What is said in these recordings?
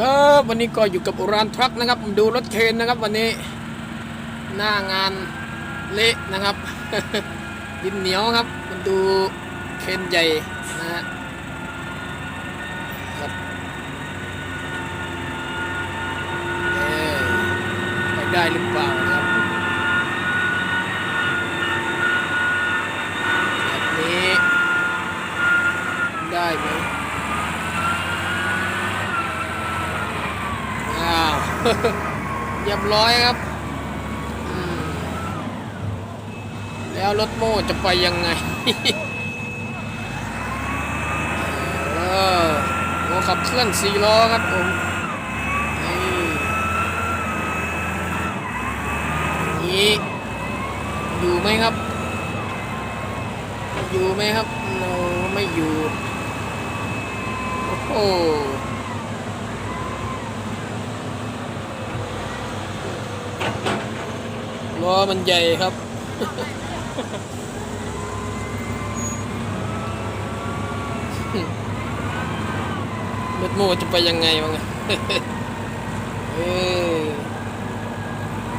ครับวันนี้ก็อยู่กับอุรานทรัคนะครับดูรถเคนนะครับ วันนี้หน้างานเละนะครับ ดินเหนียวครับมันดูเคนใหญ่นะฮะครับเอ๊ะไปได้หรือเปล่านะครับแบบนี้ได้ไหม อ้าว เรียบร้อยครับ แล้วรถโม่จะไปยังไงเออโอ้ขับเคลื่อนสี่ล้อครับผมนี่อยู่ไหมครับ อยู่ไหมครับโนไม่อยู่ โอ้โห ล้อมันใหญ่ครับรถโม่จะไปยังไงวะไงเออ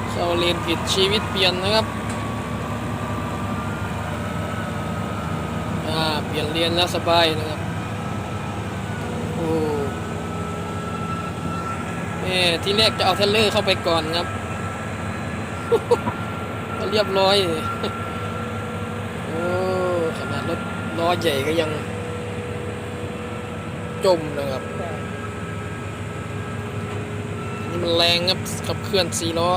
เข้าเรียนผิดชีวิตเปลี่ยนนะครับ อ่า เปลี่ยนเรียนแล้วสบายนะครับ โอ้แม่ที่แรกจะเอาเทเลอร์เข้าไปก่อนครับ ก็เรียบร้อยโอ้ขนาดรถล้อใหญ่ก็ยังจมนะครับอันนี่มันแรงครับขับเคลื่อนสี่ล้อ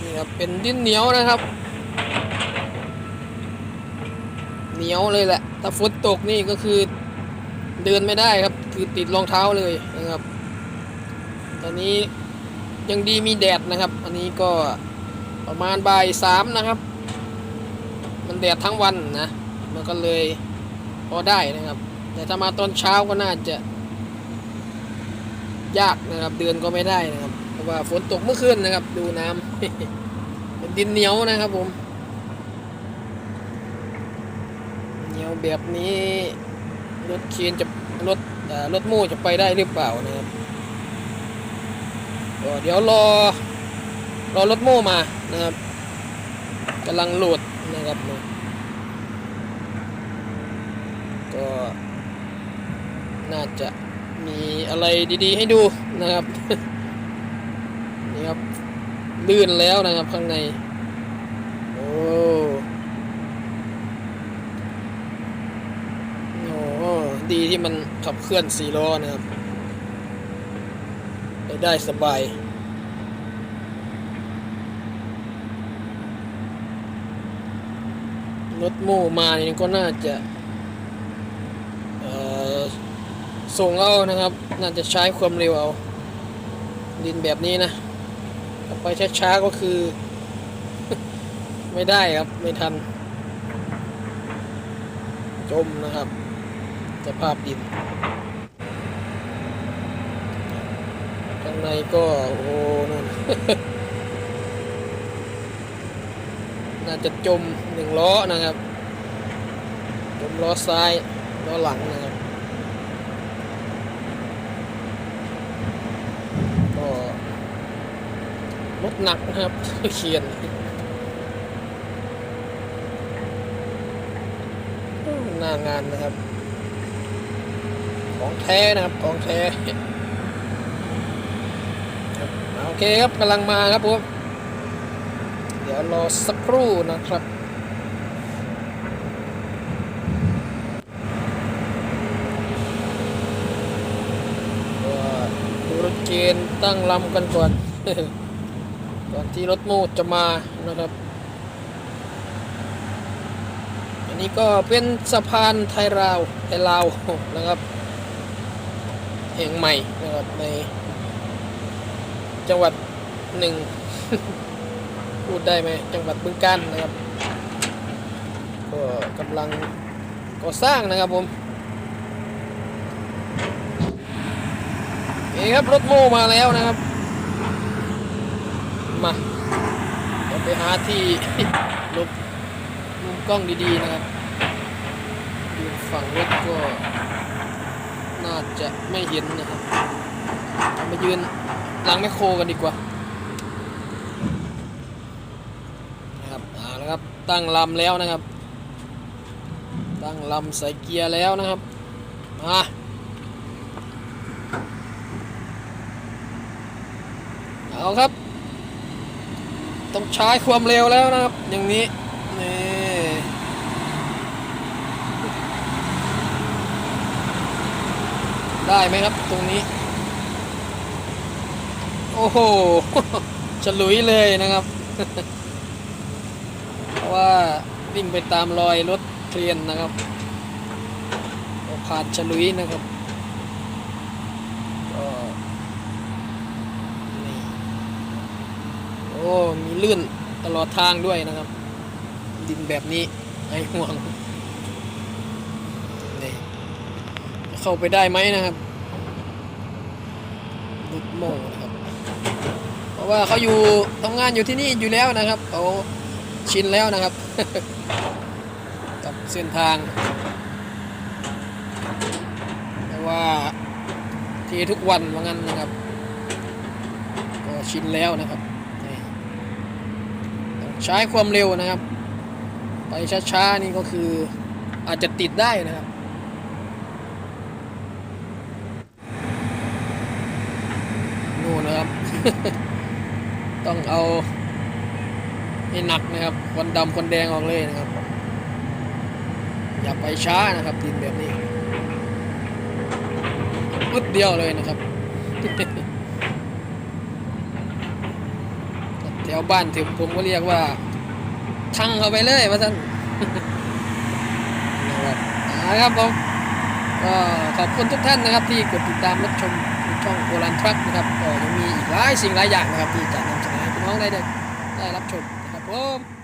นี่ครับเป็นดินเหนียวนะครับ เหนียวเลยแหละถ้าฝนตกนี่ก็คือเดินไม่ได้ครับ คือติดรองเท้าเลยนะครับ ตอนนี้ยังดีมีแดดนะครับ อันนี้ก็ประมาณบ่ายสามนะครับ มันแดดทั้งวันนะ มันก็เลยพอได้นะครับ แต่ถ้ามาตอนเช้าก็น่าจะ ยากนะครับ เดินก็ไม่ได้นะครับ เพราะว่าฝนตกเมื่อคืนนะครับ ดูน้ำเป็นดินเหนียวนะครับผมเหนียวแบบนี้รถเคียนจะรถรถโม่จะไปได้หรือเปล่านะครับ ก็เดี๋ยวรอรอรถโม่มานะครับกำลังโหลดนะครับก็น่าจะมีอะไรดีๆ ให้ดูนะครับนี่ครับลื่นแล้วนะครับข้างใน โอ้โหดีที่มันขับเคลื่อนสี่ล้อนะครับ ไปได้สบาย รถโม่มานี่ก็น่าจะส่งเอานะครับ น่าจะใช้ความเร็วเอา ดินแบบนี้นะถ้าไปช้าๆก็คือ ไม่ได้ครับ ไม่ทัน จมนะครับสภาพดิน ข้างในก็โอ้นู่นน่าจะจมหนึ่งล้อนะครับ จมล้อซ้ายล้อหลังนะครับ ก็รถหนักนะครับเขียนหน้างานนะครับ ของแท้นะครับ ของแท้ โอเคครับกำลังมาครับผมเดี๋ยวรอสักครู่นะครับดูรถเกณฑ์ตั้งลำกันก่อนก่อนที่รถโม่จะมานะครับ อันนี้ก็เป็นสะพานไทยราวไทยลาวนะครับแห่งใหม่นะครับใน จังหวัดหนึ่งพูดได้ไหมจังหวัดบึงกาฬนะครับก็กำลังก่อสร้างนะครับผมเอ้ครับรถโม่มาแล้วนะครับ มาเดี๋ยวไปหาที่รถมุมกล้องดีๆนะครับดูฝั่งรถก็น่าจะไม่เห็นนะครับมายืน หลังแมคโครกันดีกว่านะครับเอาละครับตั้งลำแล้วนะครับ ตั้งลำใส่เกียร์แล้วนะครับมาเอาครับ ต้องใช้ความเร็วแล้วนะครับ อย่างนี้นี่ได้ไหมครับตรงนี้ อ้โหฉลุยเลยนะครับ เพราะว่าวิ่งไปตามรอยรถเคลียนนะครับผ่านฉลุยนะครับก็นี่โอ้มีลื่นตลอดทางด้วยนะครับ ดินแบบนี้ไอ้ห่วงนี่เข้าไปได้ไหมนะครับลุดโมงนะครับ ว่าเขาอยู่ทำงานอยู่ที่นี่อยู่แล้วนะครับเขาชินแล้วนะครับ กับเส้นทาง แต่ว่าทีทุกวันว่างั้นนะครับ ก็ชินแล้วนะครับใช้ความเร็วนะครับ ไปช้าๆนี่ก็คืออาจจะติดได้นะครับนู่นนะครับ ต้องเอาให้หนักนะครับควันดำควันแดงออกเลยนะครับ อย่าไปช้านะครับดินแบบนี้อึดเดียวเลยนะครับแถวบ้านถึงผมก็เรียกว่าทั้งเข้าไปเลยว่าท่านนะครับนะครับผมก็ขอบคุณทุกท่านนะครับที่กดติดตามรับชมช่องโบราณทรัคนะครับก็ยังมีอีกหลายสิ่งหลายอย่างนะครับที่จะนำเสนอ น้องได้ได้ได้รับชมนะครับผม